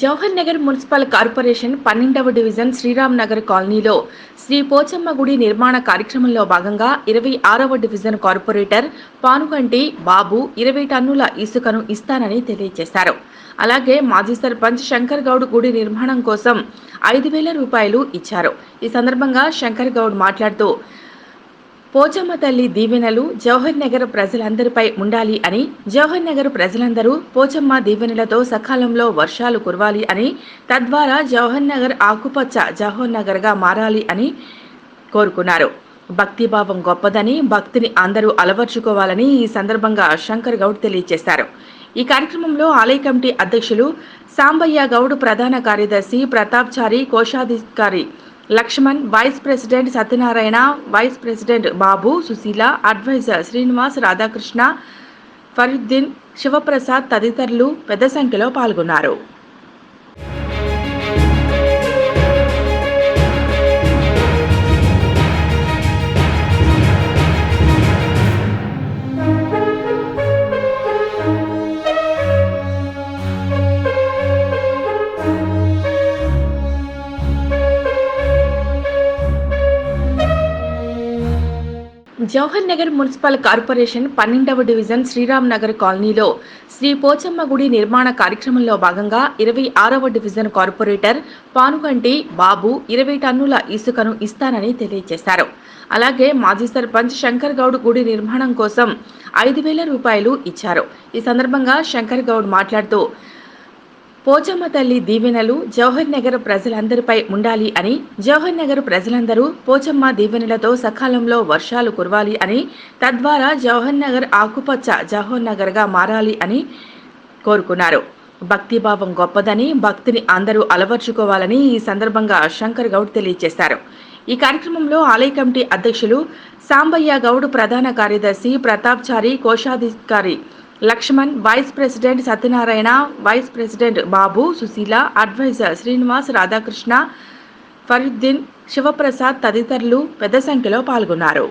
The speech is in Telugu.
జవహర్ నగర్ మున్సిపల్ కార్పొరేషన్ పన్నెండవ డివిజన్ శ్రీరామ్ నగర్ కాలనీలో శ్రీ పోచమ్మ గుడి నిర్మాణ కార్యక్రమంలో భాగంగా ఇరవై ఆరవ డివిజన్ కార్పొరేటర్ పానుగంటి బాబు ఇరవై టన్నుల ఇసుకను ఇస్తానని తెలియజేశారు. అలాగే మాజీ సర్పంచ్ శంకర్ గౌడ్ గుడి నిర్మాణం కోసం ఐదు వేల రూపాయలు ఇచ్చారు. ఈ సందర్భంగా శంకర్ గౌడ్ మాట్లాడుతూ పోచమ్మ తల్లి దీవెనలు జవహర్ నగర్ ప్రజలందరిపై ఉండాలి అని జవహర్ నగర్ ప్రజలందరూ పోచమ్మ దీవెనలతో సకాలంలో వర్షాలు కురవాలి అని తద్వారా జవహర్ నగర్ ఆకుపచ్చ జవహర్ నగర్గా మారాలి అని కోరుకున్నారు. భక్తిభావం గొప్పదని భక్తిని అందరూ అలవర్చుకోవాలని ఈ సందర్భంగా శంకర్ గౌడ్ తెలియజేశారు. ఈ కార్యక్రమంలో ఆలయ కమిటీ అధ్యక్షులు సాంబయ్య గౌడ్ ప్రధాన కార్యదర్శి ప్రతాప్ చారి కోశాధికారి Laxman vice president Satyanarayana vice president Babu Sushila advisor Srinivas Radhakrishna Fariddin Shivaprasad తదితరులు పెద్ద సంఖ్యలో పాల్గొన్నారు. జవహర్ నగర్ మున్సిపల్ కార్పొరేషన్ పన్నెండవ డివిజన్ శ్రీరామ్ నగర్ కాలనీలో శ్రీ పోచమ్మ గుడి నిర్మాణ కార్యక్రమంలో భాగంగా ఇరవై ఆరవ డివిజన్ కార్పొరేటర్ పానుగంటి బాబు ఇరవై టన్నుల ఇసుకను ఇస్తానని తెలియజేశారు. అలాగే మాజీ సర్పంచ్ శంకర్ గౌడ్ గుడి నిర్మాణం కోసం ఐదు వేల రూపాయలు ఇచ్చారు. ఈ సందర్భంగా శంకర్ గౌడ్ మాట్లాడుతూ పోచమ్మ తల్లి దీవెనలు జవహర్ నగర్ ప్రజలందరిపై ఉండాలి అని జవహర్ నగర్ ప్రజలందరూ పోచమ్మ దీవెనలతో సకాలంలో వర్షాలు కురవాలి అని తద్వారా జవహర్ నగర్ ఆకుపచ్చ జవహర్ నగర్గా మారాలి అని కోరుకున్నారు. భక్తిభావం గొప్పదని భక్తిని అందరూ అలవర్చుకోవాలని ఈ సందర్భంగా శంకర్ గౌడ్ తెలియజేశారు. ఈ కార్యక్రమంలో ఆలయ కమిటీ అధ్యక్షులు సాంబయ్య గౌడ్ ప్రధాన కార్యదర్శి ప్రతాప్ చారి కోశాధికారి Laxman vice president Satyanarayana vice president Babu Sushila advisor Srinivas Radhakrishna Fariddin Shivaprasad తదితరులు పెద్ద సంఖ్యలో పాల్గొన్నారు.